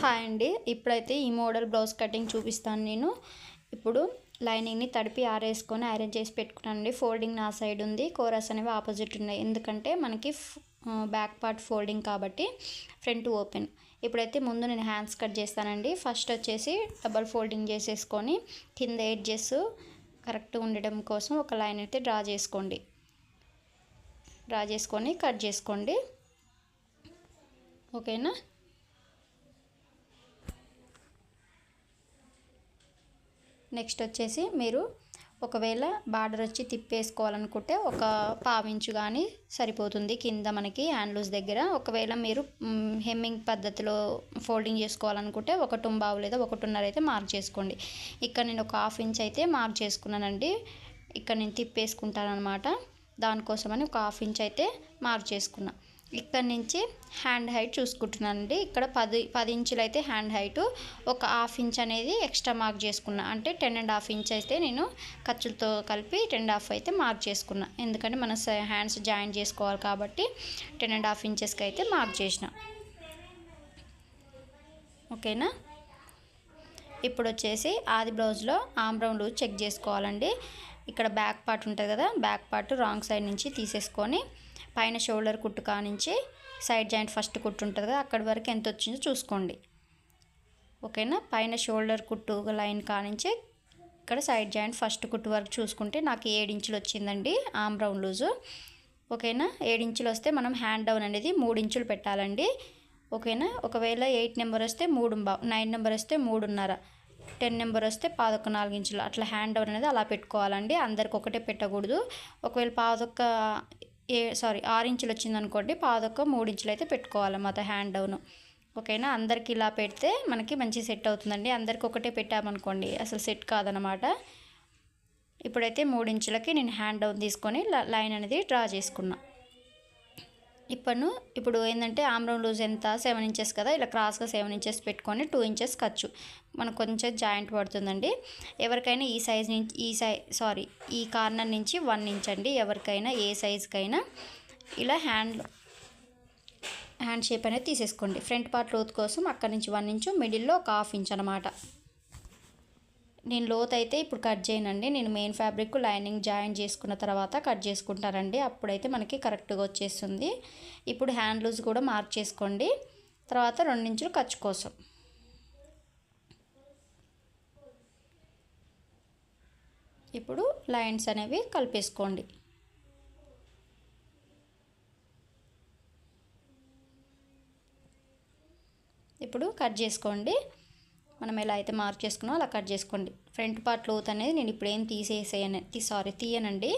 Hi అండి. ఇప్పుడైతే ఈ మోడల్ బ్లౌజ్ కటింగ్ చూపిస్తాను నేను. ఇప్పుడు లైనింగ్ని తడిపి ఆరేసుకొని ఐరన్ చేసి పెట్టుకున్నానండి. ఫోల్డింగ్ నా సైడ్ ఉంది. కోరస్ అనేవి ఆపోజిట్ ఉన్నాయి. ఎందుకంటే మనకి బ్యాక్ పార్ట్ ఫోల్డింగ్ కాబట్టి ఫ్రంట్ ఓపెన్. ఇప్పుడైతే ముందు నేను హ్యాండ్స్ కట్ చేస్తానండి. ఫస్ట్ వచ్చేసి డబల్ ఫోల్డింగ్ చేసేసుకొని కింద ఎడ్జెస్ కరెక్ట్గా ఉండడం కోసం ఒక లైన్ అయితే డ్రా చేసుకోండి. డ్రా చేసుకొని కట్ చేసుకోండి. ఓకేనా? నెక్స్ట్ వచ్చేసి మీరు ఒకవేళ బార్డర్ వచ్చి తిప్పేసుకోవాలనుకుంటే ఒక పావించు కానీ సరిపోతుంది కింద మనకి హ్యాండ్లూస్ దగ్గర. ఒకవేళ మీరు హెమ్మింగ్ పద్ధతిలో ఫోల్డింగ్ చేసుకోవాలనుకుంటే ఒక టుంబావు లేదా ఒకటిన్నర అయితే మార్క్ చేసుకోండి. ఇక్కడ నేను ఒక హాఫ్ ఇంచ్ అయితే మార్క్ చేసుకున్నానండి. ఇక్కడ నేను తిప్పేసుకుంటాను అనమాట దానికోసమని ఒక హాఫ్ ఇంచ్ అయితే మార్క్ చేసుకున్నాను ఇక్కడ నుంచి హ్యాండ్ హైట్ చూసుకుంటున్నాను అండి ఇక్కడ పది పది ఇంచులు అయితే హ్యాండ్ హైట్. ఒక హాఫ్ ఇంచ్ అనేది ఎక్స్ట్రా మార్క్ చేసుకున్నా. అంటే టెన్ అండ్ హాఫ్ ఇంచ్ అయితే నేను ఖర్చులతో కలిపి టెన్ అండ్ హాఫ్ అయితే మార్క్ చేసుకున్నా. ఎందుకంటే మన హ్యాండ్స్ జాయిన్ చేసుకోవాలి కాబట్టి టెన్ అండ్ హాఫ్ ఇంచెస్కి అయితే మార్క్ చేసిన. ఓకేనా? ఇప్పుడు వచ్చేసి ఆది బ్లౌజ్లో ఆమ్బ్రౌన్ లూజ్ చెక్ చేసుకోవాలండి. ఇక్కడ బ్యాక్ పార్ట్ ఉంటుంది కదా బ్యాక్ పార్ట్ రాంగ్ సైడ్ నుంచి తీసేసుకొని పైన షోల్డర్ కుట్టు కానించి సైడ్ జాయింట్ ఫస్ట్ కుట్టు ఉంటుంది కదా అక్కడి వరకు ఎంత వచ్చిందో చూసుకోండి. ఓకేనా? పైన షోల్డర్ కుట్టు లైన్ కానించి ఇక్కడ సైడ్ జాయింట్ ఫస్ట్ కుట్టు వరకు చూసుకుంటే నాకు ఏడు ఇంచులు వచ్చిందండి ఆమ్ రౌండ్ లూజు. ఓకేనా? ఏడు వస్తే మనం హ్యాండ్ డౌన్ అనేది మూడు ఇంచులు పెట్టాలండి. ఓకేనా? ఒకవేళ ఎయిట్ నెంబర్ వస్తే మూడు బా నైన్ నెంబర్ వస్తే మూడున్నర టెన్ నెంబర్ వస్తే పాదొక్క నాలుగు ఇంచులు. అట్లా హ్యాండ్ డౌన్ అనేది అలా పెట్టుకోవాలండి. అందరికి ఒకటే పెట్టకూడదు. ఒకవేళ పాదొక్క ఏ సారీ ఆరు ఇంచులు వచ్చిందనుకోండి పాదొక్క మూడు ఇంచులు అయితే పెట్టుకోవాలన్నమాట హ్యాండ్ డౌన్ ఓకేనా? అందరికి ఇలా పెడితే మనకి మంచి సెట్ అవుతుందండి. అందరికి ఒకటే పెట్టామనుకోండి అసలు సెట్ కాదనమాట ఇప్పుడైతే మూడు ఇంచులకి నేను హ్యాండ్ డౌన్ తీసుకొని లైన్ అనేది డ్రా చేసుకున్నా. ఇప్పను ఇప్పుడు ఏంటంటే ఆమ్రౌండ్ లూజ్ ఎంత? సెవెన్ ఇంచెస్ కదా? ఇలా క్రాస్గా సెవెన్ ఇంచెస్ పెట్టుకొని టూ ఇంచెస్ ఖర్చు. మనకు కొంచెం జాయింట్ పడుతుందండి. ఎవరికైనా ఈ సైజ్ నుంచి ఈ సై సారీ ఈ కార్నర్ నుంచి వన్ ఇంచ్ అండి. ఎవరికైనా ఏ సైజ్కైనా ఇలా హ్యాండ్ హ్యాండ్ షేప్ అనేది తీసేసుకోండి. ఫ్రంట్ పార్ట్ లోత్ కోసం అక్కడి నుంచి వన్ ఇంచు మిడిల్లో ఒక హాఫ్ ఇంచ్ అనమాట నేను లోత్ అయితే ఇప్పుడు కట్ చేయనండి. నేను మెయిన్ ఫ్యాబ్రిక్ లైనింగ్ జాయిన్ చేసుకున్న తర్వాత కట్ చేసుకుంటానండి. అప్పుడైతే మనకి కరెక్ట్గా వచ్చేస్తుంది. ఇప్పుడు హ్యాండ్ లూజ్ కూడా మార్క్ చేసుకోండి తర్వాత రెండించులు ఖర్చు కోసం. ఇప్పుడు లైన్స్ అనేవి కలిపేసుకోండి. ఇప్పుడు కట్ చేసుకోండి. మనం ఎలా అయితే మార్క్ చేసుకున్నామో అలా కట్ చేసుకోండి. ఫ్రంట్ పార్ట్ లోత్ అనేది నేను ఇప్పుడు ఏం తీసేసేయను. సారీ తీయనండి.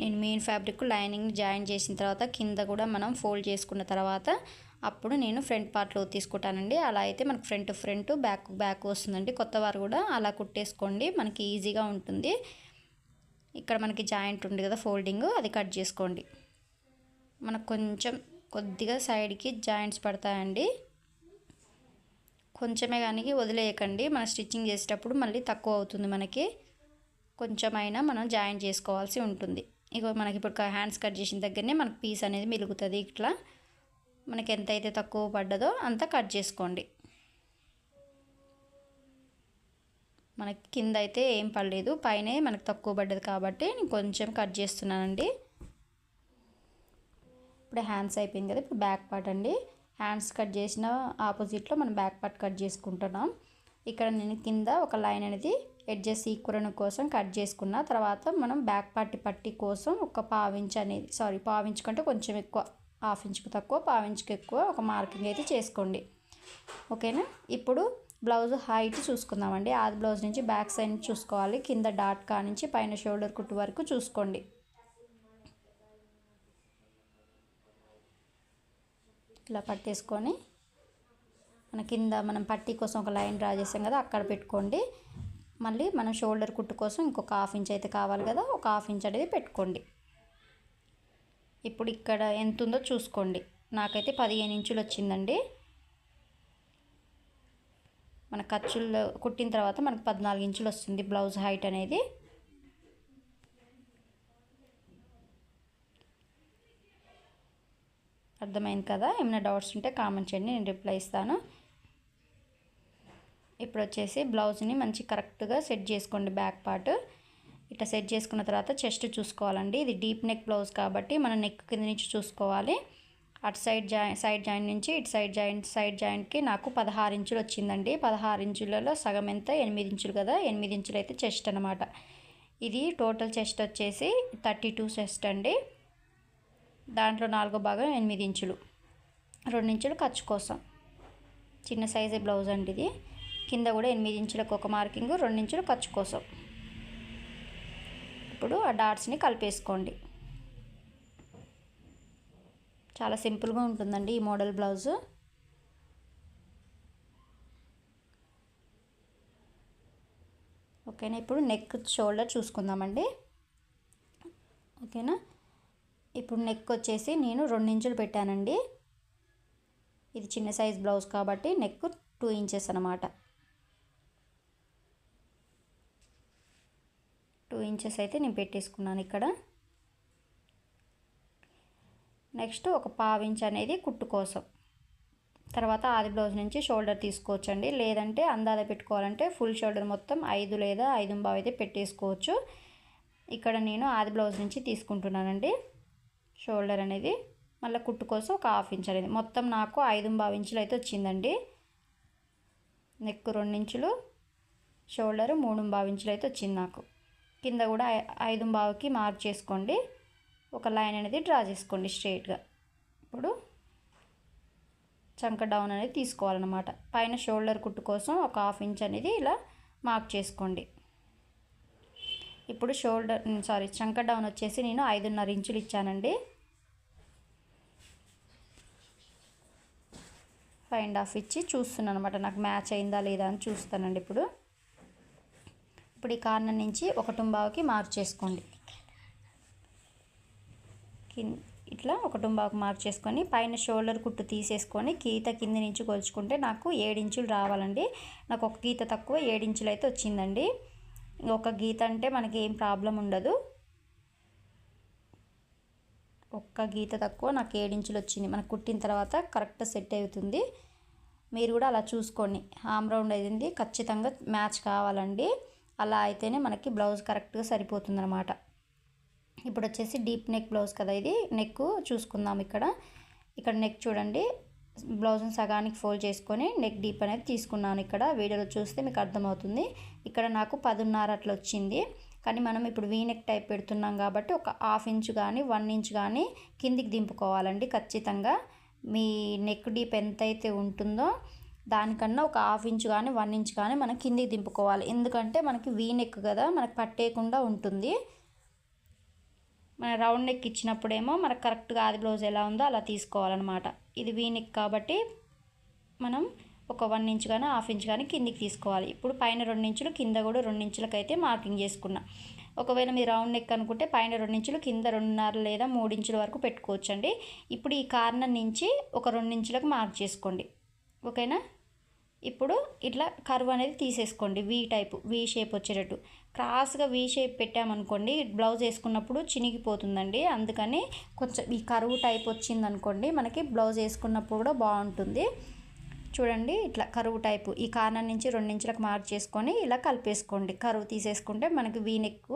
నేను మెయిన్ ఫ్యాబ్రిక్ లైనింగ్ జాయిన్ చేసిన తర్వాత కింద కూడా మనం ఫోల్డ్ చేసుకున్న తర్వాత అప్పుడు నేను ఫ్రంట్ పార్ట్ తీసుకుంటానండి. అలా అయితే మనకు ఫ్రంట్ ఫ్రంట్ బ్యాక్ బ్యాక్ వస్తుందండి. కొత్త వారు కూడా అలా కుట్టేసుకోండి. మనకి ఈజీగా ఉంటుంది. ఇక్కడ మనకి జాయింట్ ఉంది కదా ఫోల్డింగ్ అది కట్ చేసుకోండి. మనకు కొంచెం కొద్దిగా సైడ్కి జాయింట్స్ పడతాయండి. కొంచెమే కానీ వదిలేయకండి. మన స్టిచ్చింగ్ చేసేటప్పుడు మళ్ళీ తక్కువ అవుతుంది మనకి. కొంచెమైనా మనం జాయిన్ చేసుకోవాల్సి ఉంటుంది. ఇక మనకి ఇప్పుడు హ్యాండ్స్ కట్ చేసిన దగ్గరనే మనకు పీస్ అనేది మిలుగుతుంది. ఇట్లా మనకి ఎంత అయితే తక్కువ పడ్డదో అంత కట్ చేసుకోండి. మనకి కింద అయితే ఏం పడలేదు. పైనే మనకు తక్కువ పడ్డది కాబట్టి నేను కొంచెం కట్ చేస్తున్నానండి. ఇప్పుడు హ్యాండ్స్ అయిపోయింది కదా. ఇప్పుడు బ్యాక్ పార్ట్ అండి. హ్యాండ్స్ కట్ చేసిన ఆపోజిట్లో మనం బ్యాక్ పార్ట్ కట్ చేసుకుంటున్నాం. ఇక్కడ నేను కింద ఒక లైన్ అనేది ఎడ్జెస్ ఈక్వరణ కోసం కట్ చేసుకున్న తర్వాత మనం బ్యాక్ పార్టీ పట్టి కోసం ఒక పావించ్ అనేది సారీ పావించ్ కంటే కొంచెం ఎక్కువ హాఫ్ ఇంచుకు తక్కువ పావించ్కి ఎక్కువ ఒక మార్కింగ్ అయితే చేసుకోండి. ఓకేనా? ఇప్పుడు బ్లౌజ్ హైట్ చూసుకుందామండి. ఆది బ్లౌజ్ నుంచి బ్యాక్ సైడ్ చూసుకోవాలి. కింద డాట్ కా నుంచి పైన షోల్డర్ కుట్టు వరకు చూసుకోండి. ఇలా పట్టేసుకొని మన కింద మనం పట్టీ కోసం ఒక లైన్ డ్రా చేసాం కదా అక్కడ పెట్టుకోండి. మళ్ళీ మనం షోల్డర్ కుట్టు కోసం ఇంకొక హాఫ్ ఇంచ్ అయితే కావాలి కదా ఒక హాఫ్ ఇంచ్ అనేది పెట్టుకోండి. ఇప్పుడు ఇక్కడ ఎంత ఉందో చూసుకోండి. నాకైతే పదిహేను ఇంచులు వచ్చిందండి. మన ఖర్చులు కుట్టిన తర్వాత మనకు పద్నాలుగు ఇంచులు వస్తుంది బ్లౌజ్ హైట్ అనేది. అర్థమైంది కదా? ఏమైనా డౌట్స్ ఉంటే కామెంట్ చేయండి నేను రిప్లై ఇస్తాను. ఇప్పుడు వచ్చేసి బ్లౌజ్ని మంచి కరెక్ట్గా సెట్ చేసుకోండి బ్యాక్ పార్ట్. ఇట్లా సెట్ చేసుకున్న తర్వాత చెస్ట్ చూసుకోవాలండి. ఇది డీప్ నెక్ బ్లౌజ్ కాబట్టి మనం నెక్ కింద నుంచి చూసుకోవాలి. అటు సైడ్ జాయిన్ సైడ్ జాయింట్ నుంచి ఇటు సైడ్ జాయింట్ సైడ్ జాయింట్కి నాకు పదహారు ఇంచులు వచ్చిందండి. పదహారు ఇంచులలో సగం ఎంత? ఎనిమిది ఇంచులు కదా? ఎనిమిది ఇంచులు అయితే చెస్ట్ అనమాట ఇది టోటల్ చెస్ట్ వచ్చేసి థర్టీ టూ చెస్ట్ అండి. దాంట్లో నాలుగో భాగం ఎనిమిది ఇంచులు. రెండు ఇంచులు ఖర్చు కోసం. చిన్న సైజే బ్లౌజ్ అండి ఇది. కింద కూడా ఎనిమిది ఇంచులకు ఒక మార్కింగ్ రెండు ఇంచులు ఖర్చు కోసం. ఇప్పుడు ఆ డాట్స్ని కలిపేసుకోండి. చాలా సింపుల్గా ఉంటుందండి ఈ మోడల్ బ్లౌజు. ఓకేనా? ఇప్పుడు నెక్ షోల్డర్ చూసుకుందామండి. ఓకేనా? ఇప్పుడు నెక్ వచ్చేసి నేను రెండు ఇంచులు పెట్టానండి. ఇది చిన్న సైజ్ బ్లౌజ్ కాబట్టి నెక్ టూ ఇంచెస్ అనమాట టూ ఇంచెస్ అయితే నేను పెట్టేసుకున్నాను ఇక్కడ. నెక్స్ట్ ఒక పావించ్ అనేది కుట్టు కోసం. తర్వాత ఆది బ్లౌజ్ నుంచి షోల్డర్ తీసుకోవచ్చండి. లేదంటే అందాద పెట్టుకోవాలంటే ఫుల్ షోల్డర్ మొత్తం ఐదు లేదా ఐదు బావు అయితే పెట్టేసుకోవచ్చు. ఇక్కడ నేను ఆది బ్లౌజ్ నుంచి తీసుకుంటున్నానండి. షోల్డర్ అనేది మళ్ళీ కుట్టు కోసం ఒక హాఫ్ ఇంచ్ అనేది. మొత్తం నాకు ఐదు బావు ఇంచులు అయితే వచ్చిందండి. నెక్ రెండు ఇంచులు షోల్డర్ మూడు బావు ఇంచులు అయితే వచ్చింది నాకు. కింద కూడా ఐదు బావుకి మార్క్ చేసుకోండి. ఒక లైన్ అనేది డ్రా చేసుకోండి స్ట్రైట్గా ఇప్పుడు చంక డౌన్ అనేది తీసుకోవాలన్నమాట. పైన షోల్డర్ కుట్టు కోసం ఒక హాఫ్ ఇంచ్ అనేది ఇలా మార్క్ చేసుకోండి. ఇప్పుడు షోల్డర్ సారీ చంక డౌన్ వచ్చేసి నేను ఐదున్నర ఇంచులు ఇచ్చానండి. ఫైవ్ అండ్ హాఫ్ ఇచ్చి చూస్తున్నాను అనమాట నాకు మ్యాచ్ అయిందా లేదా అని చూస్తానండి ఇప్పుడు. ఇప్పుడు ఈ కార్నర్ నుంచి ఒక టుంబావుకి మార్చేసుకోండి. ఇట్లా ఒక టుంబాకు మార్క్ చేసుకొని పైన షోల్డర్ కుట్టు తీసేసుకొని గీత కింది నుంచి కొలుచుకుంటే నాకు ఏడించులు రావాలండి. నాకు ఒక గీత తక్కువ ఏడించులు అయితే వచ్చిందండి. ఒక గీత అంటే మనకి ఏం ప్రాబ్లం ఉండదు. ఒక్క గీత తక్కువ నాకు ఏడించులు వచ్చింది. మనకు కుట్టిన తర్వాత కరెక్ట్ సెట్ అవుతుంది. మీరు కూడా అలా చూసుకోండి. హామ్ రౌండ్ అయింది. ఖచ్చితంగా మ్యాచ్ కావాలండి. అలా అయితేనే మనకి బ్లౌజ్ కరెక్ట్గా సరిపోతుంది అనమాట ఇప్పుడు వచ్చేసి డీప్ నెక్ బ్లౌజ్ కదా ఇది. నెక్ చూసుకుందాం ఇక్కడ. ఇక్కడ నెక్ చూడండి. బ్లౌజ్ని సగానికి ఫోల్డ్ చేసుకొని నెక్ డీప్ అనేది తీసుకున్నాను ఇక్కడ. వీడియోలో చూస్తే మీకు అర్థమవుతుంది. ఇక్కడ నాకు పదున్నర అట్లా వచ్చింది. కానీ మనం ఇప్పుడు వీనెక్ టైప్ పెడుతున్నాం కాబట్టి ఒక హాఫ్ ఇంచ్ కానీ వన్ ఇంచ్ కానీ కిందికి దింపుకోవాలండి ఖచ్చితంగా. మీ నెక్ డీప్ ఎంతైతే ఉంటుందో దానికన్నా ఒక హాఫ్ ఇంచ్ కానీ వన్ ఇంచ్ కానీ మనం కిందికి దింపుకోవాలి. ఎందుకంటే మనకి వీనెక్ కదా మనకు పట్టేయకుండా ఉంటుంది. మన రౌండ్ నెక్ ఇచ్చినప్పుడేమో మనకు కరెక్ట్గా ఆది బ్లౌజ్ ఎలా ఉందో అలా తీసుకోవాలన్నమాట. ఇది వీ నెక్ కాబట్టి మనం ఒక వన్ ఇంచ్ కానీ హాఫ్ ఇంచ్ కానీ కిందికి తీసుకోవాలి. ఇప్పుడు పైన రెండు ఇంచులు కింద కూడా రెండు ఇంచులకైతే అయితే మార్కింగ్ చేసుకున్నా. ఒకవేళ మీరు రౌండ్ నెక్ అనుకుంటే పైన రెండు ఇంచులు కింద రెండున్నర లేదా మూడు ఇంచుల వరకు పెట్టుకోవచ్చండి. ఇప్పుడు ఈ కార్నర్ నుంచి ఒక రెండు ఇంచులకు మార్క్ చేసుకోండి. ఓకేనా? ఇప్పుడు ఇట్లా కర్వ్ అనేది తీసేసుకోండి. వీ టైపు వీ షేప్ వచ్చేటట్టు. క్రాస్గా వీ షేప్ పెట్టామనుకోండి బ్లౌజ్ వేసుకున్నప్పుడు చినిగిపోతుందండి. అందుకని కొంచెం ఈ కరువు టైప్ వచ్చిందనుకోండి మనకి బ్లౌజ్ వేసుకున్నప్పుడు కూడా బాగుంటుంది. చూడండి ఇట్లా కరువు టైపు ఈ కార్నర్ నుంచి రెండించులకు మార్క్ చేసుకొని ఇలా కలిపేసుకోండి. కరువు తీసేసుకుంటే మనకి వీ నెక్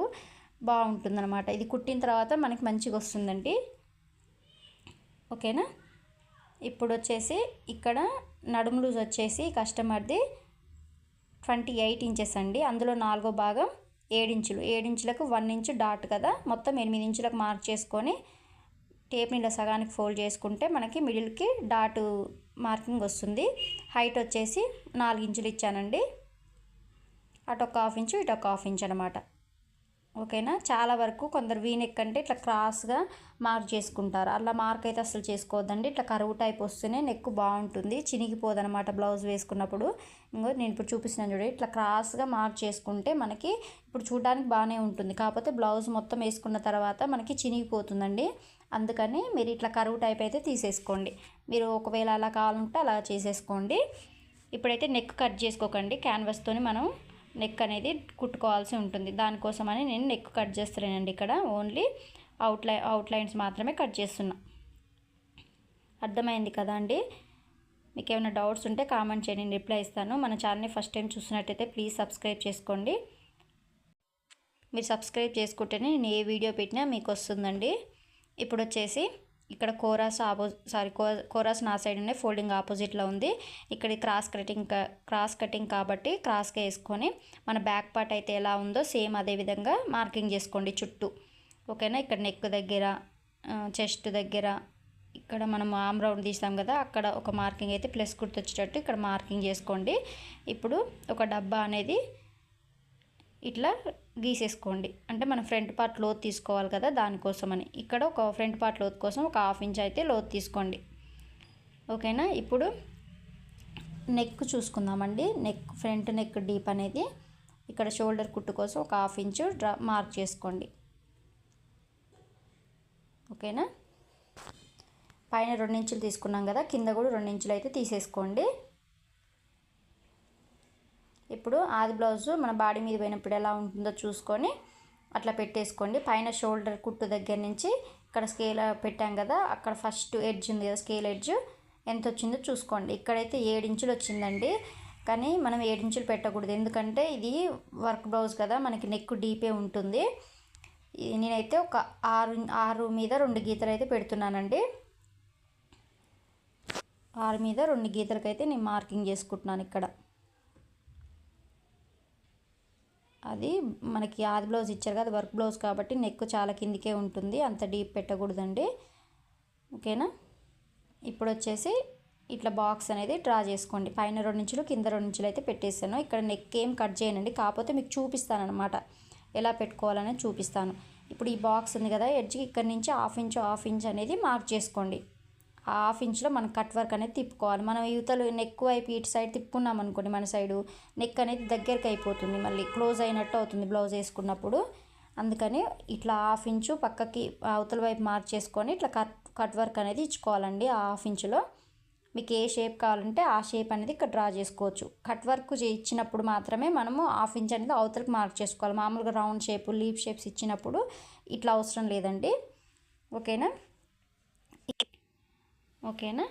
బాగుంటుందన్నమాట. ఇది కుట్టిన తర్వాత మనకి మంచిగా వస్తుందండి. ఓకేనా? ఇప్పుడు వచ్చేసి ఇక్కడ నడుము లూజ్ వచ్చేసి కస్టమర్ది ట్వంటీ ఎయిట్ ఇంచెస్ అండి. అందులో నాలుగో భాగం ఏడించులు. ఏడించులకు వన్ ఇంచు డాట్ కదా. మొత్తం ఎనిమిది ఇంచులకు మార్క్ చేసుకొని టేప్ని ఇలా సగానికి ఫోల్డ్ చేసుకుంటే మనకి మిడిల్కి డాటు మార్కింగ్ వస్తుంది. హైట్ వచ్చేసి నాలుగు ఇంచులు ఇచ్చానండి. అటు ఒక హాఫ్ ఇంచు ఇటు ఒక హాఫ్ ఇంచ్ అనమాట ఓకేనా? చాలా వరకు కొందరు వీనెక్ అంటే ఇట్లా క్రాస్గా మార్క్ చేసుకుంటారు. అలా మార్క్ అయితే అసలు చేసుకోవద్దండి. ఇట్లా కరువు టైప్ వస్తేనే నెక్ బాగుంటుంది. చినిగిపోదనమాట బ్లౌజ్ వేసుకున్నప్పుడు. ఇంకో నేను ఇప్పుడు చూపిస్తున్నాను చూడండి ఇట్లా క్రాస్గా మార్క్ చేసుకుంటే మనకి ఇప్పుడు చూడడానికి బాగానే ఉంటుంది. కాకపోతే బ్లౌజ్ మొత్తం వేసుకున్న తర్వాత మనకి చినిగిపోతుందండి. అందుకని మీరు ఇట్లా కరువు టైప్ అయితే తీసేసుకోండి. మీరు ఒకవేళ అలా కావాలంటే అలా చేసేసుకోండి. ఇప్పుడైతే నెక్ కట్ చేసుకోకండి. క్యాన్వాస్తోని మనం నెక్ అనేది కుట్టుకోవాల్సి ఉంటుంది. దానికోసమని నేను నెక్ కట్ చేస్తున్నానండి ఇక్కడ. ఓన్లీ అవుట్లై అవుట్లైన్స్ మాత్రమే కట్ చేస్తున్నా. అర్థమైంది కదా అండి? మీకు ఏమైనా డౌట్స్ ఉంటే కామెంట్ చేయండి నేను రిప్లై ఇస్తాను. మన ఛానల్ని ఫస్ట్ టైం చూసినట్టయితే ప్లీజ్ సబ్స్క్రైబ్ చేసుకోండి. మీరు సబ్స్క్రైబ్ చేసుకుంటేనే నేను ఏ వీడియో పెట్టినా మీకు వస్తుందండి. ఇప్పుడు వచ్చేసి ఇక్కడ కోరాస్ ఆపో సారీ కోరాస్ నా సైడ్ ఉన్నాయి ఫోల్డింగ్ ఆపోజిట్లో ఉంది. ఇక్కడ క్రాస్ కటింగ్ క్రాస్ కటింగ్ కాబట్టి క్రాస్గా వేసుకొని మన బ్యాక్ పార్ట్ అయితే ఎలా ఉందో సేమ్ అదే విధంగా మార్కింగ్ చేసుకోండి చుట్టూ. ఓకేనా? ఇక్కడ నెక్ దగ్గర చెస్ట్ దగ్గర ఇక్కడ మనం ఆమ్ రౌండ్ తీసాం కదా అక్కడ ఒక మార్కింగ్ అయితే ప్లస్ గుర్తు వచ్చేటట్టు ఇక్కడ మార్కింగ్ చేసుకోండి. ఇప్పుడు ఒక డబ్బా అనేది ఇట్లా గీసేసుకోండి. అంటే మనం ఫ్రంట్ పార్ట్ లోతు తీసుకోవాలి కదా దానికోసమని. ఇక్కడ ఒక ఫ్రంట్ పార్ట్ లోతు కోసం ఒక హాఫ్ ఇంచ్ అయితే లోతు తీసుకోండి. ఓకేనా? ఇప్పుడు నెక్ చూసుకుందామండి. నెక్ ఫ్రంట్ నెక్ డీప్ అనేది ఇక్కడ షోల్డర్ కుట్టు కోసం ఒక హాఫ్ ఇంచు డ్రా మార్క్ చేసుకోండి. ఓకేనా? పైన రెండు ఇంచులు తీసుకున్నాం కదా కింద కూడా రెండు ఇంచులు అయితే తీసేసుకోండి. ఇప్పుడు ఆది బ్లౌజు మన బాడీ మీద పోయినప్పుడు ఎలా ఉంటుందో చూసుకొని అట్లా పెట్టేసుకోండి. పైన షోల్డర్ కుట్టు దగ్గర నుంచి ఇక్కడ స్కేల్ పెట్టాం కదా అక్కడ ఫస్ట్ ఎడ్జ్ ఉంది కదా స్కేల్ ఎడ్జ్. ఎంత వచ్చిందో చూసుకోండి. ఇక్కడైతే ఏడించులు వచ్చిందండి. కానీ మనం ఏడించులు పెట్టకూడదు. ఎందుకంటే ఇది వర్క్ బ్లౌజ్ కదా మనకి నెక్ డీపే ఉంటుంది. నేనైతే ఒక ఆరు ఆరు మీద రెండు గీతలు అయితే పెడుతున్నానండి. ఆరు మీద రెండు గీతలకైతే నేను మార్కింగ్ చేసుకుంటున్నాను ఇక్కడ. అది మనకి ఆది బ్లౌజ్ ఇచ్చారు కదా వర్క్ బ్లౌజ్ కాబట్టి నెక్ చాలా కిందికే ఉంటుంది అంత డీప్ పెట్టకూడదండి. ఓకేనా? ఇప్పుడు వచ్చేసి ఇట్లా బాక్స్ అనేది డ్రా చేసుకోండి. పైన రెండు ఇంచులు కింద రెండు ఇంచులు అయితే పెట్టేస్తాను. ఇక్కడ నెక్ ఏం కట్ చేయనండి కాకపోతే మీకు చూపిస్తాను అనమాట ఎలా పెట్టుకోవాలనేది చూపిస్తాను. ఇప్పుడు ఈ బాక్స్ ఉంది కదా ఎడ్జ్కి ఇక్కడ నుంచి హాఫ్ ఇంచ్ హాఫ్ ఇంచ్ అనేది మార్క్ చేసుకోండి. హాఫ్ ఇంచ్లో మనం కట్ వర్క్ అనేది తిప్పుకోవాలి. మనం యువతలు నెక్ వైపు ఇటు సైడ్ తిప్పుకున్నాం అనుకోండి మన సైడు నెక్ అనేది దగ్గరికి అయిపోతుంది. మళ్ళీ క్లోజ్ అయినట్టు అవుతుంది బ్లౌజ్ వేసుకున్నప్పుడు. అందుకని ఇట్లా హాఫ్ ఇంచు పక్కకి అవతల వైపు మార్చేసుకొని ఇట్లా కట్ కట్ వర్క్ అనేది ఇచ్చుకోవాలండి ఆ హాఫ్ ఇంచులో. మీకు ఏ షేప్ కావాలంటే ఆ షేప్ అనేది ఇక్కడ డ్రా చేసుకోవచ్చు. కట్ వర్క్ ఇచ్చినప్పుడు మాత్రమే మనము హాఫ్ ఇంచ్ అనేది అవతలకి మార్క్ చేసుకోవాలి. మామూలుగా రౌండ్ షేప్ లీప్ షేప్స్ ఇచ్చినప్పుడు ఇట్లా అవసరం లేదండి. ఓకేనా? ఓకేనా?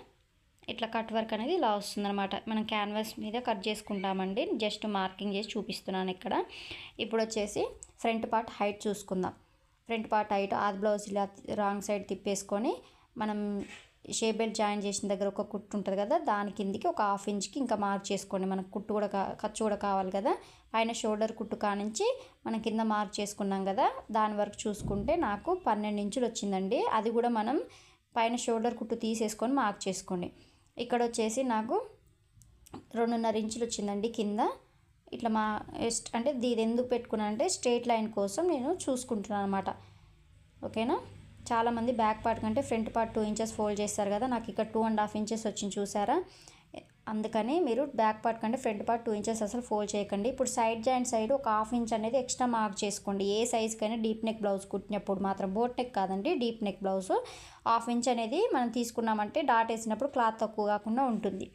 ఇట్లా కట్ వర్క్ అనేది ఇలా వస్తుందన్నమాట. మనం క్యాన్వాస్ మీద కట్ చేసుకుంటామండి. జస్ట్ మార్కింగ్ చేసి చూపిస్తున్నాను ఇక్కడ. ఇప్పుడు వచ్చేసి ఫ్రంట్ పార్ట్ హైట్ చూసుకుందాం. ఫ్రంట్ పార్ట్ హైట్ ఆది బ్లౌజ్ ఇలా రాంగ్ సైడ్ తిప్పేసుకొని మనం షేప్ బెల్ట్ జాయిన్ చేసిన దగ్గర ఒక కుట్టు ఉంటుంది కదా దాని కిందికి ఒక హాఫ్ ఇంచ్కి ఇంకా మార్క్ చేసుకోండి. మనకు కుట్టు కూడా ఖర్చు కూడా కావాలి కదా. పైన షోల్డర్ కుట్టు కానించి మనం కింద మార్క్ చేసుకున్నాం కదా దాని వరకు చూసుకుంటే నాకు పన్నెండు ఇంచులు వచ్చిందండి. అది కూడా మనం పైన షోల్డర్ కుట్టు తీసేసుకొని మార్క్ చేసుకోండి. ఇక్కడ వచ్చేసి నాకు రెండున్నర ఇంచులు వచ్చిందండి కింద. ఇట్లా మా అంటే ఇది ఎందుకు పెట్టుకున్నాను అంటే స్ట్రేట్ లైన్ కోసం నేను చూసుకుంటున్నాను అనమాట ఓకేనా? చాలామంది బ్యాక్ పార్ట్ కంటే front part two inches fold చేస్తారు కదా నాకు ఇక్కడ టూ అండ్ హాఫ్ ఇంచెస్ వచ్చింది చూసారా? అందుకని మీరు బ్యాక్ పార్ట్ కంటే ఫ్రంట్ పార్ట్ టూ ఇంచెస్ అసలు ఫోల్డ్ చేయకండి. ఇప్పుడు సైడ్ జాయింట్ సైడ్ ఒక హాఫ్ ఇంచ్ అనేది ఎక్స్ట్రా మార్క్ చేసుకోండి. ఏ సైజ్కైనా డీప్ నెక్ బ్లౌజ్ కుట్టినప్పుడు మాత్రం బోట్ నెక్ కాదండి deep neck blouse. Half inch అనేది మనం తీసుకున్నామంటే డాట్ వేసినప్పుడు క్లాత్ తక్కువ కాకుండా ఉంటుంది.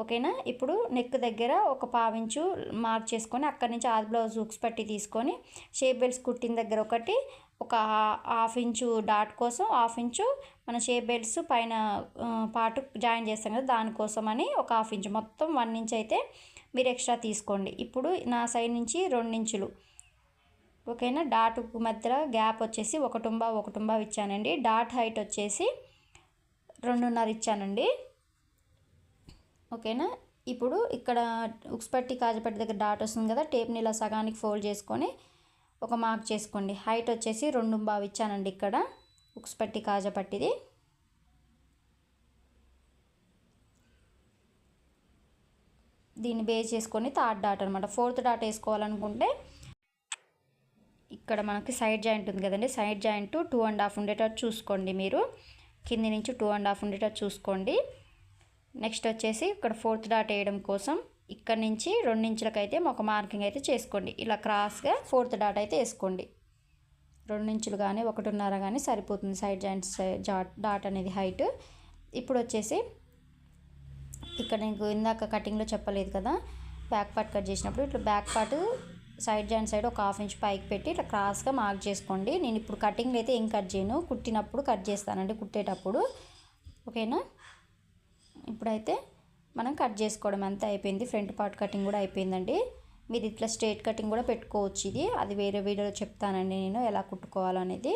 ఓకేనా? ఇప్పుడు నెక్ దగ్గర ఒక పావించు మార్క్ చేసుకొని అక్కడి నుంచి ఆది బ్లౌజ్ హుక్స్ పట్టి తీసుకొని షేప్ బెల్ట్స్ కుట్టిన దగ్గర ఒకటి ఒక హాఫ్ ఇంచు డాట్ కోసం హాఫ్ ఇంచు మన షేప్ బెల్ట్స్ పైన పాటు జాయిన్ చేస్తాం కదా దానికోసం అని ఒక హాఫ్ ఇంచు. మొత్తం వన్ ఇంచ్ అయితే మీరు ఎక్స్ట్రా తీసుకోండి. ఇప్పుడు నా సైడ్ నుంచి రెండు ఇంచులు. ఓకేనా? డాట్ మధ్యలో గ్యాప్ వచ్చేసి ఒకటుంబా ఒకటుంబా ఇచ్చానండి. డాట్ హైట్ వచ్చేసి రెండున్నర ఇచ్చానండి. ఓకేనా? ఇప్పుడు ఇక్కడ ఉక్స్పట్టి కాజపట్టి దగ్గర డాట్ వస్తుంది కదా టేప్ని ఇలా సగానికి ఫోల్డ్ చేసుకొని ఒక మార్క్ చేసుకోండి. హైట్ వచ్చేసి రెండు బావి ఇచ్చానండి ఇక్కడ. ఉక్స్పట్టి కాజపట్టిది దీన్ని బేస్ చేసుకొని థర్డ్ డాట్ అనమాట ఫోర్త్ డాట్ వేసుకోవాలనుకుంటే ఇక్కడ మనకి సైడ్ జాయింట్ ఉంది కదండి. Side joint two and half ఉండేటట్టు చూసుకోండి మీరు. కింది నుంచి టూ అండ్ హాఫ్ ఉండేటట్టు చూసుకోండి. నెక్స్ట్ వచ్చేసి ఇక్కడ ఫోర్త్ డాట్ వేయడం కోసం ఇక్కడ నుంచి రెండించులకైతే ఒక మార్కింగ్ అయితే చేసుకోండి. ఇలా క్రాస్గా ఫోర్త్ డాట్ అయితే వేసుకోండి. రెండు ఇంచులు కానీ ఒకటిన్నర కానీ సరిపోతుంది సైడ్ జాయింట్స్ డాట్ అనేది హైట్. ఇప్పుడు వచ్చేసి ఇక్కడ నీకు ఇందాక కటింగ్లో చెప్పలేదు కదా బ్యాక్ పార్ట్ కట్ చేసినప్పుడు ఇట్లా back part side joint side ఒక హాఫ్ ఇంచ్ పైకి పెట్టి ఇట్లా క్రాస్గా మార్క్ చేసుకోండి. నేను ఇప్పుడు కటింగ్ అయితే ఏం కట్ చేయను కుట్టినప్పుడు కట్ చేస్తానండి కుట్టేటప్పుడు. ఓకేనా? ఇప్పుడైతే మనం కట్ చేసుకోవడం అంతా అయిపోయింది ఫ్రంట్ పార్ట్ కటింగ్ కూడా అయిపోయిందండి. మీరు ఇట్లా స్ట్రేట్ కటింగ్ కూడా పెట్టుకోవచ్చు ఇది. అది వేరే వీడియోలో చెప్తానండి నేను ఎలా కుట్టుకోవాలో అనేది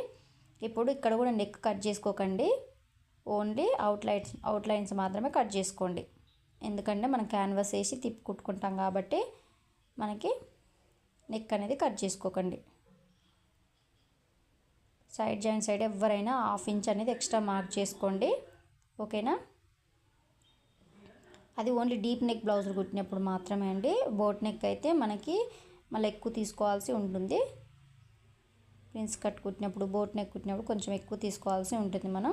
ఇప్పుడు ఇక్కడ కూడా నెక్ కట్ చేసుకోకండి. ఓన్లీ అవుట్లైన్స్ అవుట్లైన్స్ మాత్రమే కట్ చేసుకోండి. ఎందుకంటే మనం క్యాన్వాస్ వేసి తిప్పి కుట్టుకుంటాం కాబట్టి మనకి నెక్ అనేది కట్ చేసుకోకండి. సైడ్ జాయింట్ సైడ్ ఎవరైనా హాఫ్ ఇంచ్ అనేది ఎక్స్ట్రా మార్క్ చేసుకోండి. ఓకేనా? అది ఓన్లీ డీప్ నెక్ బ్లౌజ్ కుట్టినప్పుడు మాత్రమే అండి. బోట్ నెక్ అయితే మనకి మళ్ళీ ఎక్కువ తీసుకోవాల్సి ఉంటుంది. ప్రిన్స్ కట్ కుట్టినప్పుడు బోట్ నెక్ కుట్టినప్పుడు కొంచెం ఎక్కువ తీసుకోవాల్సి ఉంటుంది మనం.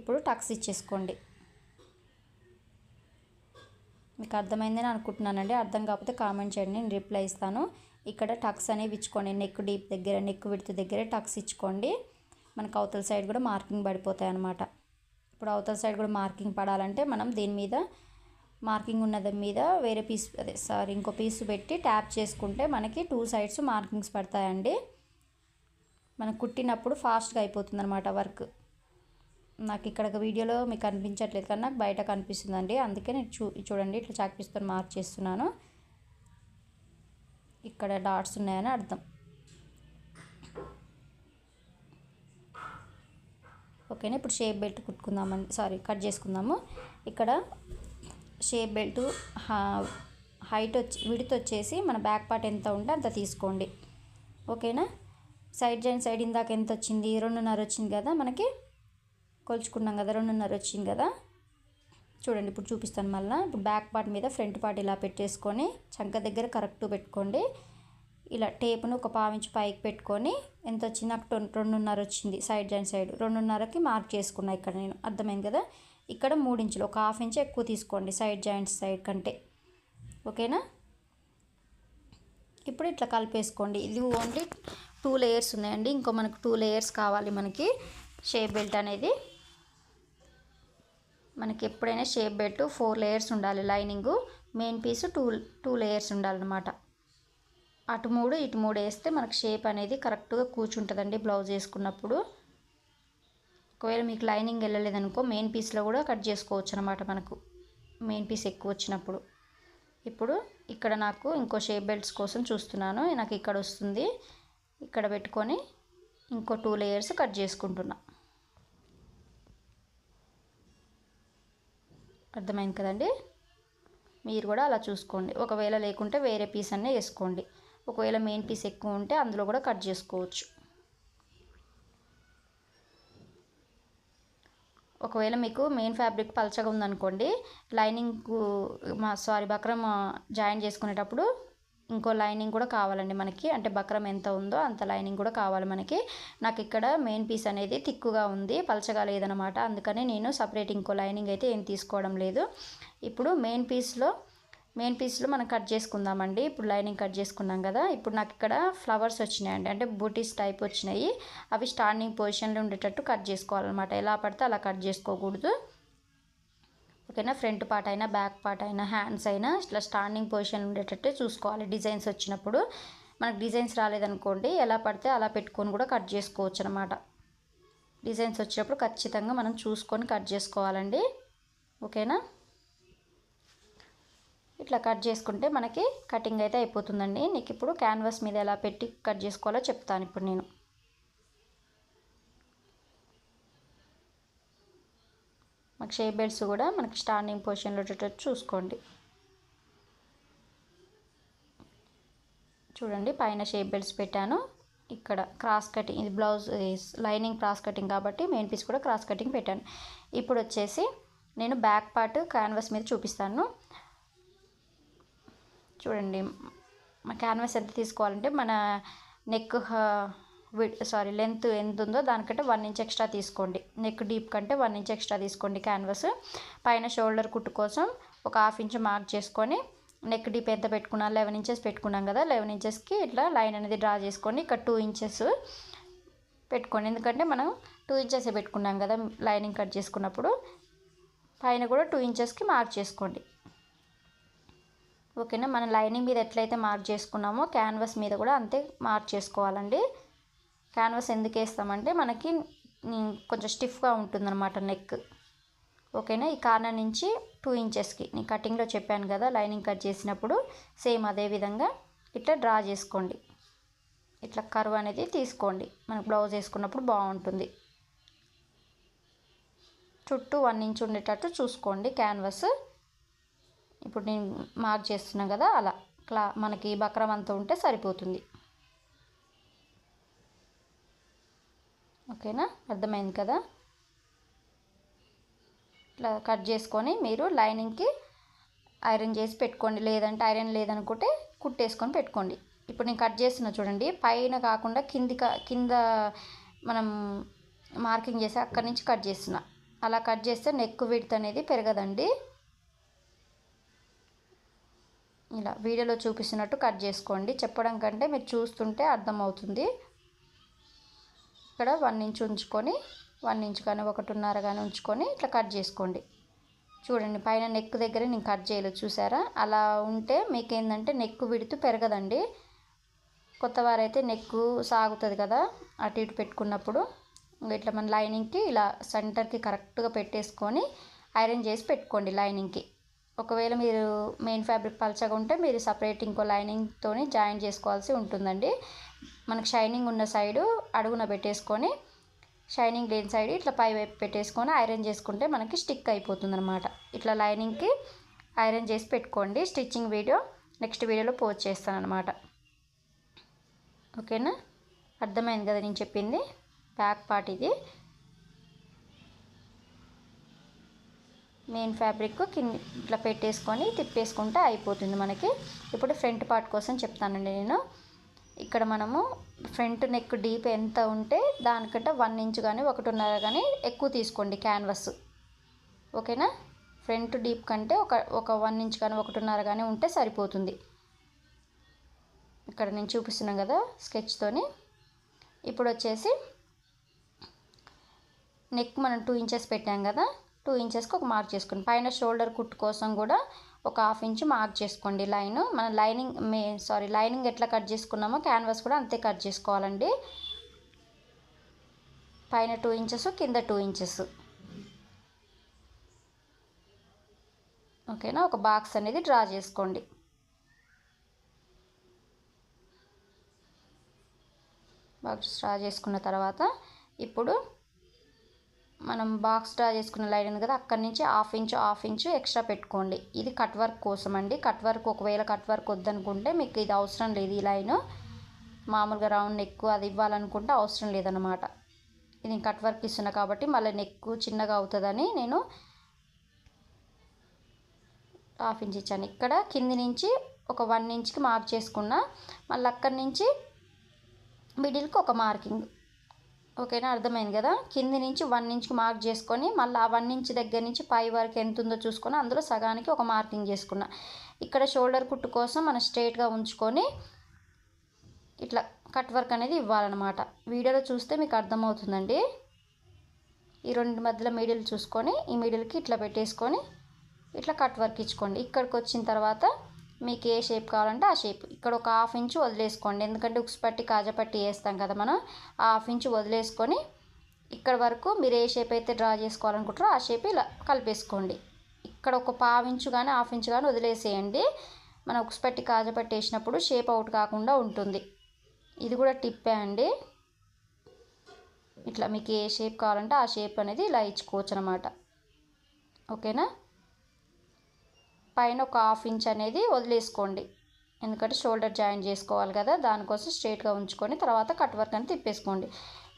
ఇప్పుడు టక్స్ ఇచ్చేసుకోండి. మీకు అర్థమైందని అనుకుంటున్నానండి. అర్థం కాకపోతే కామెంట్ చేయండి. నేను రిప్లై ఇస్తాను. ఇక్కడ టక్స్ అనేవి ఇచ్చుకోండి. నెక్ డీప్ దగ్గర నెక్ విడత దగ్గర టక్స్ ఇచ్చుకోండి. మనకు అవతల సైడ్ కూడా మార్కింగ్ పడిపోతాయి అన్నమాట. ఇప్పుడు అవతల సైడ్ కూడా మార్కింగ్ పడాలంటే మనం దీని మీద మార్కింగ్ ఉన్నది మీద వేరే పీస్ అదే సారీ ఇంకో పీస్ పెట్టి ట్యాప్ చేసుకుంటే మనకి టూ సైడ్స్ మార్కింగ్స్ పడతాయండి. మనం కుట్టినప్పుడు ఫాస్ట్గా అయిపోతుంది అనమాట వర్క్ నాకు ఇక్కడ వీడియోలో మీకు కనిపించట్లేదు కానీ నాకు బయట కనిపిస్తుందండి. అందుకే నేను చూ చూడండి ఇట్లా చాక్పీస్తో మార్క్ చేస్తున్నాను. ఇక్కడ డాట్స్ ఉన్నాయని అర్థం. ఓకేనా? ఇప్పుడు షేప్ బెల్ట్ కుట్టుకుందామండి సారీ కట్ చేసుకుందాము. ఇక్కడ షేప్ బెల్ట్ హైట్ వచ్చి విడత్ వచ్చేసి మన బ్యాక్ పార్ట్ ఎంత ఉంటే అంత తీసుకోండి. ఓకేనా? సైడ్ జాయిన్ సైడ్ ఇందాక ఎంత వచ్చింది? రెండున్నర వచ్చింది కదా మనకి? కొలుచుకున్నాం కదా రెండున్నర వచ్చింది కదా? చూడండి ఇప్పుడు చూపిస్తాను మళ్ళీ. ఇప్పుడు బ్యాక్ పార్ట్ మీద ఫ్రంట్ పార్ట్ ఇలా పెట్టేసుకొని చంక దగ్గర కరెక్ట్ పెట్టుకోండి. ఇలా టేప్ను ఒక పావించి పైకి పెట్టుకొని ఎంత వచ్చింది? నాకు రెండున్నర వచ్చింది సైడ్ అండ్ సైడ్. రెండున్నరకి మార్క్ చేసుకున్నా ఇక్కడ నేను. అర్థమైంది కదా? ఇక్కడ మూడు ఇంచులు ఒక హాఫ్ ఇంచ్ ఎక్కువ తీసుకోండి సైడ్ జాయింట్స్ సైడ్ కంటే. ఓకేనా? ఇప్పుడు ఇట్లా కలిపేసుకోండి. ఇది ఓన్లీ టూ లేయర్స్ ఉన్నాయండి. ఇంకో మనకు టూ లేయర్స్ కావాలి మనకి. షేప్ బెల్ట్ అనేది. మనకి ఎప్పుడైనా షేప్ బెల్ట్ ఫోర్ లేయర్స్ ఉండాలి lining. Main piece two two layers ఉండాలన్నమాట. అటు మూడు ఇటు మూడు వేస్తే మనకు షేప్ అనేది కరెక్ట్గా కూర్చుంటుందండి బ్లౌజ్ వేసుకున్నప్పుడు. ఒకవేళ మీకు లైనింగ్ వెళ్ళలేదనుకో మెయిన్ పీస్లో కూడా కట్ చేసుకోవచ్చు అనమాట మనకు. మెయిన్ పీస్ ఎక్కువ వచ్చినప్పుడు. ఇప్పుడు ఇక్కడ నాకు ఇంకో షేప్ బెల్ట్స్ కోసం చూస్తున్నాను. నాకు ఇక్కడ వస్తుంది. ఇక్కడ పెట్టుకొని ఇంకో టూ లేయర్స్ కట్ చేసుకుంటున్నా. అర్థమైంది కదండి? మీరు కూడా అలా చూసుకోండి. ఒకవేళ లేకుంటే వేరే పీస్ అన్నీ వేసుకోండి. ఒకవేళ మెయిన్ పీస్ ఎక్కువ ఉంటే అందులో కూడా కట్ చేసుకోవచ్చు. ఒకవేళ మీకు మెయిన్ ఫ్యాబ్రిక్ పలచగా ఉందనుకోండి లైనింగ్ మా సారీ బక్రం జాయిన్ చేసుకునేటప్పుడు ఇంకో లైనింగ్ కూడా కావాలండి మనకి. అంటే బక్రం ఎంత ఉందో అంత లైనింగ్ కూడా కావాలి మనకి. నాకు ఇక్కడ మెయిన్ పీస్ అనేది తిక్కుగా ఉంది పలచగా లేదనమాట. అందుకని నేను సపరేట్ ఇంకో లైనింగ్ అయితే ఏం తీసుకోవడం లేదు. ఇప్పుడు మెయిన్ పీస్లో మెయిన్ పీస్లో మనం కట్ చేసుకుందామండి. ఇప్పుడు లైనింగ్ కట్ చేసుకున్నాం కదా. ఇప్పుడు నాకు ఇక్కడ ఫ్లవర్స్ వచ్చినాయండి. అంటే బూటీస్ టైప్ వచ్చినాయి. అవి స్టాండింగ్ పొజిషన్లో ఉండేటట్టు కట్ చేసుకోవాలన్నమాట. ఎలా పడితే అలా కట్ చేసుకోకూడదు. ఓకేనా? ఫ్రంట్ పార్ట్ అయినా బ్యాక్ పార్ట్ అయినా హ్యాండ్స్ అయినా ఇట్లా స్టాండింగ్ పొజిషన్ ఉండేటట్టే చూసుకోవాలి డిజైన్స్ వచ్చినప్పుడు. మనకు డిజైన్స్ రాలేదనుకోండి ఎలా పడితే అలా పెట్టుకొని కూడా కట్ చేసుకోవచ్చు అనమాట డిజైన్స్ వచ్చినప్పుడు ఖచ్చితంగా మనం చూసుకొని కట్ చేసుకోవాలండి. ఓకేనా? ఇట్లా కట్ చేసుకుంటే మనకి కటింగ్ అయితే అయిపోతుందండి. నీకు ఇప్పుడు క్యాన్వాస్ మీద ఎలా పెట్టి కట్ చేసుకోవాలో చెప్తాను ఇప్పుడు నేను. మాకు షేప్ బెల్ట్స్ కూడా మనకి స్టాండింగ్ పొజిషన్లో వచ్చేటట్టు చూసుకోండి. చూడండి పైన షేప్ బెల్ట్స్ పెట్టాను. ఇక్కడ క్రాస్ కటింగ్ ఇది బ్లౌజ్ లైనింగ్ క్రాస్ కటింగ్ కాబట్టి మెయిన్ పీస్ కూడా క్రాస్ కటింగ్ పెట్టాను. ఇప్పుడు వచ్చేసి నేను బ్యాక్ పార్ట్ క్యాన్వాస్ మీద చూపిస్తాను. చూడండి మా క్యాన్వాస్ ఎంత తీసుకోవాలంటే మన నెక్ సారీ లెంత్ ఎంత ఉందో దానికంటే వన్ ఇంచ్ ఎక్స్ట్రా తీసుకోండి. నెక్ డీప్ కంటే వన్ ఇంచ్ ఎక్స్ట్రా తీసుకోండి క్యాన్వాస్ పైన షోల్డర్ కుట్టు కోసం ఒక హాఫ్ ఇంచ్ మార్క్ చేసుకొని నెక్ డీప్ ఎంత పెట్టుకున్నా లెవెన్ ఇంచెస్ పెట్టుకున్నాం కదా లెవెన్ ఇంచెస్కి ఇట్లా లైన్ అనేది డ్రా చేసుకొని ఇక్కడ టూ ఇంచెస్ పెట్టుకోండి. ఎందుకంటే మనం టూ ఇంచెస్ పెట్టుకున్నాం కదా లైనింగ్ కట్ చేసుకున్నప్పుడు. పైన కూడా టూ ఇంచెస్కి మార్క్ చేసుకోండి. ఓకేనా? మనం లైనింగ్ మీద ఎట్లయితే మార్క్ చేసుకున్నామో క్యాన్వాస్ మీద కూడా అంతే మార్క్ చేసుకోవాలండి. క్యాన్వాస్ ఎందుకు వేస్తామంటే మనకి కొంచెం స్టిఫ్గా ఉంటుందన్నమాట నెక్. ఓకేనా? ఈ కార్నర్ నుంచి టూ ఇంచెస్కి. నేను కటింగ్లో చెప్పాను కదా లైనింగ్ కట్ చేసినప్పుడు సేమ్ అదే విధంగా ఇట్లా డ్రా చేసుకోండి. ఇట్లా కర్వ్ అనేది తీసుకోండి. మనకు బ్లౌజ్ వేసుకున్నప్పుడు బాగుంటుంది. చుట్టూ వన్ ఇంచ్ ఉండేటట్టు చూసుకోండి క్యాన్వాస్. ఇప్పుడు నేను మార్క్ చేస్తున్నాను కదా అలా. క్లా మనకి బక్రం అంతా ఉంటే సరిపోతుంది. ఓకేనా? అర్థమైంది కదా? ఇట్లా కట్ చేసుకొని మీరు లైనింగ్కి ఐరన్ చేసి పెట్టుకోండి. లేదంటే ఐరన్ లేదనుకుంటే కుట్టేసుకొని పెట్టుకోండి. ఇప్పుడు నేను కట్ చేస్తున్నా చూడండి. పైన కాకుండా కింది క- కింద మనం మార్కింగ్ చేసి అక్కడి నుంచి కట్ చేస్తున్నా. అలా కట్ చేస్తే నెక్ విడ్త్ అనేది పెరగదండి. ఇలా వీడియోలో చూపిస్తున్నట్టు కట్ చేసుకోండి. చెప్పడం కంటే మీరు చూస్తుంటే అర్థమవుతుంది. ఇక్కడ వన్ ఇంచ్ ఉంచుకొని వన్ ఇంచ్ కానీ ఒకటిన్నర కానీ ఉంచుకొని ఇట్లా కట్ చేసుకోండి. చూడండి పైన నెక్ దగ్గర నేను కట్ చేయలేదు చూసారా? అలా ఉంటే మీకు ఏంటంటే నెక్ విడుతూ పెరగదండి. కొత్త వారైతే నెక్ సాగుతుంది కదా అటు ఇటు పెట్టుకున్నప్పుడు. ఇట్లా మన లైనింగ్కి ఇలా సెంటర్కి కరెక్ట్గా పెట్టేసుకొని ఐరన్ చేసి పెట్టుకోండి లైనింగ్కి. ఒకవేళ మీరు మెయిన్ ఫ్యాబ్రిక్ పలచగా ఉంటే మీరు సపరేట్ ఇంకో లైనింగ్తోని జాయిన్ చేసుకోవాల్సి ఉంటుందండి. మనకు షైనింగ్ ఉన్న సైడు అడుగున పెట్టేసుకొని షైనింగ్ లేని సైడ్ ఇట్లా పై వైపు పెట్టేసుకొని ఐరన్ చేసుకుంటే మనకి స్టిక్ అయిపోతుంది అనమాట ఇట్లా లైనింగ్కి ఐరన్ చేసి పెట్టుకోండి. స్టిచ్చింగ్ వీడియో నెక్స్ట్ వీడియోలో పోస్ట్ చేస్తాను అనమాట ఓకేనా అర్థమైంది కదా నేను చెప్పింది? బ్యాక్ పార్ట్ ఇది. మెయిన్ ఫ్యాబ్రిక్ కింద ఇట్లా పెట్టేసుకొని తిప్పేసుకుంటే అయిపోతుంది మనకి. ఇప్పుడు ఫ్రంట్ పార్ట్ కోసం చెప్తానండి నేను. ఇక్కడ మనము ఫ్రంట్ నెక్ డీప్ ఎంత ఉంటే దానికంటే వన్ ఇంచ్ కానీ ఒకటిన్నర కానీ ఎక్కువ తీసుకోండి క్యాన్వస్. ఓకేనా? ఫ్రంట్ డీప్ కంటే ఒక ఒక వన్ ఇంచ్ కానీ ఒకటిన్నర కానీ ఉంటే సరిపోతుంది. ఇక్కడ నేను చూపిస్తున్నాను కదా స్కెచ్తోని ఇప్పుడు వచ్చేసి నెక్ మనం టూ ఇంచెస్ పెట్టాం కదా. టూ ఇంచెస్కి ఒక మార్క్ చేసుకోండి. పైన షోల్డర్ కుట్టు కోసం కూడా ఒక హాఫ్ ఇంచ్ మార్క్ చేసుకోండి. లైన్ మన లైనింగ్ మే సారీ లైనింగ్ ఎట్లా కట్ చేసుకున్నామో క్యాన్వాస్ కూడా అంతే కట్ చేసుకోవాలండి. పైన టూ ఇంచెస్ కింద టూ ఇంచెస్. ఓకేనా? ఒక బాక్స్ అనేది డ్రా చేసుకోండి. బాక్స్ డ్రా చేసుకున్న తర్వాత ఇప్పుడు మనం బాక్స్ డ్రా చేసుకున్న లైన్ ఉంది కదా అక్కడి నుంచి half inch half inch extra పెట్టుకోండి. ఇది కట్ వర్క్ కోసం అండి. కట్ వర్క్ ఒకవేళ కట్ వర్క్ వద్దనుకుంటే మీకు ఇది అవసరం లేదు. ఈ లైన్ మామూలుగా రౌండ్ నెక్ అది ఇవ్వాలనుకుంటే అవసరం లేదన్నమాట. ఇది కట్ వర్క్ ఇస్తున్నా కాబట్టి మళ్ళీ నెక్ చిన్నగా అవుతుందని నేను హాఫ్ ఇంచ్ ఇచ్చాను. ఇక్కడ కింది నుంచి ఒక వన్ ఇంచ్కి మార్క్ చేసుకున్నా మళ్ళీ అక్కడి నుంచి మిడిల్కి ఒక మార్కింగ్ ఓకేనా? అర్థమైంది కదా? కింది నుంచి వన్ ఇంచ్కి మార్క్ చేసుకొని మళ్ళీ ఆ వన్ ఇంచ్ దగ్గర నుంచి పై వరకు ఎంత ఉందో చూసుకొని అందులో సగానికి ఒక మార్కింగ్ చేసుకున్నా. ఇక్కడ షోల్డర్ కుట్టు కోసం మనం స్ట్రైట్గా ఉంచుకొని ఇట్లా కట్ వర్క్ అనేది ఇవ్వాలన్నమాట. వీడియోలో చూస్తే మీకు అర్థమవుతుందండి. ఈ రెండు మధ్యలో మిడిల్ చూసుకొని ఈ మిడిల్కి ఇట్లా పెట్టేసుకొని ఇట్లా కట్ వర్క్ ఇచ్చుకోండి. ఇక్కడికి వచ్చిన తర్వాత మీకు ఏ షేప్ కావాలంటే ఆ షేప్ ఇక్కడ ఒక హాఫ్ ఇంచ్ వదిలేసుకోండి. ఎందుకంటే ఉక్స్ పట్టి కాజా పట్టి వేస్తాం కదా మనం. ఆ హాఫ్ ఇంచ్ వదిలేసుకొని ఇక్కడ వరకు మీరు ఏ షేప్ అయితే డ్రా చేసుకోవాలనుకుంటారో ఆ షేప్ ఇలా కలిపేసుకోండి. ఇక్కడ ఒక పావు ఇంచు కానీ హాఫ్ ఇంచ్ కానీ వదిలేసేయండి. మనం ఉక్స్ పట్టి కాజా పట్టి వేసినప్పుడు షేప్ అవుట్ కాకుండా ఉంటుంది. ఇది కూడా టిప్పే అండి. ఇట్లా మీకు ఏ షేప్ కావాలంటే ఆ షేప్ అనేది ఇలా ఇచ్చుకోవచ్చు అనమాట ఓకేనా? పైన ఒక హాఫ్ ఇంచ్ అనేది వదిలేసుకోండి. ఎందుకంటే షోల్డర్ జాయిన్ చేసుకోవాలి కదా దానికోసం స్ట్రేట్గా ఉంచుకొని తర్వాత కట్ వర్క్ అని తిప్పేసుకోండి.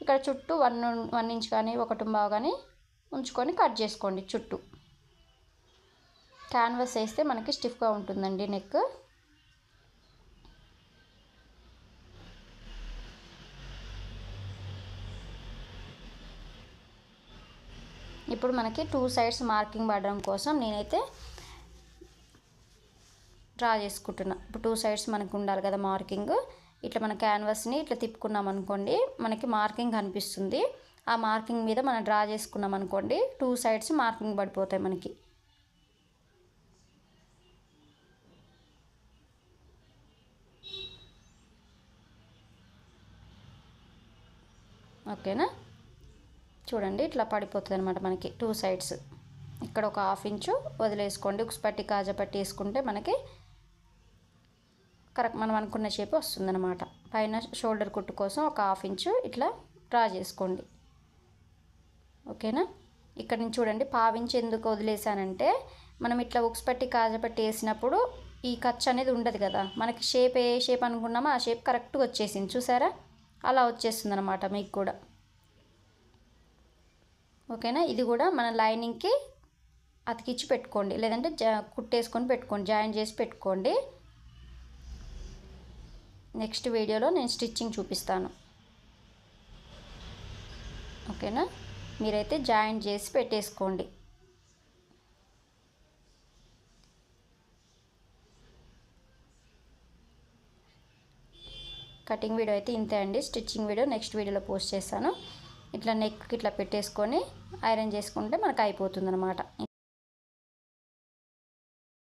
ఇక్కడ చుట్టూ వన్ వన్ ఇంచ్ కానీ ఒకటి బాగా కానీ ఉంచుకొని కట్ చేసుకోండి చుట్టూ. క్యాన్వాస్ వేస్తే మనకి స్టిఫ్గా ఉంటుందండి నెక్. ఇప్పుడు మనకి టూ సైడ్స్ మార్కింగ్ పడడం కోసం నేనైతే డ్రా చేసుకుంటున్నా. ఇప్పుడు టూ సైడ్స్ మనకు ఉండాలి కదా మార్కింగ్. ఇట్లా మన క్యాన్వాస్ని ఇట్లా తిప్పుకున్నాం అనుకోండి మనకి మార్కింగ్ కనిపిస్తుంది. ఆ మార్కింగ్ మీద మనం డ్రా చేసుకున్నాం అనుకోండి టూ సైడ్స్ మార్కింగ్ పడిపోతాయి మనకి. ఓకేనా? చూడండి ఇట్లా పడిపోతుంది అనమాట మనకి టూ సైడ్స్. ఇక్కడ ఒక హాఫ్ ఇంచు వదిలేసుకోండి. ఉక్స్ పట్టి కాజా పట్టి వేసుకుంటే మనకి కరెక్ట్ మనం అనుకున్న షేప్ వస్తుందన్నమాట. పైన షోల్డర్ కుట్టు కోసం ఒక హాఫ్ ఇంచు ఇట్లా డ్రా చేసుకోండి. ఓకేనా? ఇక్కడ నుంచి చూడండి పావించి ఎందుకు వదిలేసానంటే మనం ఇట్లా ఉక్స్ పట్టి కాజపెట్టి వేసినప్పుడు ఈ ఖర్చు అనేది ఉండదు కదా. మనకి షేప్ ఏ షేప్ అనుకున్నామో ఆ షేప్ కరెక్ట్గా వచ్చేసింది. చూసారా? అలా వచ్చేస్తుంది అనమాట మీకు కూడా. ఓకేనా? ఇది కూడా మన లైనింగ్కి అతికిచ్చి పెట్టుకోండి. లేదంటే జా కుట్టేసుకొని పెట్టుకోండి. జాయిన్ చేసి పెట్టుకోండి. నెక్స్ట్ వీడియోలో నేను స్టిచ్చింగ్ చూపిస్తాను. ఓకేనా? మీరైతే జాయిన్ చేసి పెట్టేసుకోండి. కటింగ్ వీడియో అయితే ఇంతే అండి. స్టిచ్చింగ్ వీడియో నెక్స్ట్ వీడియోలో పోస్ట్ చేస్తాను. ఇట్లా నెక్ ఇట్లా పెట్టేసుకొని ఐరన్ చేసుకుంటే మనకు అయిపోతుంది అనమాట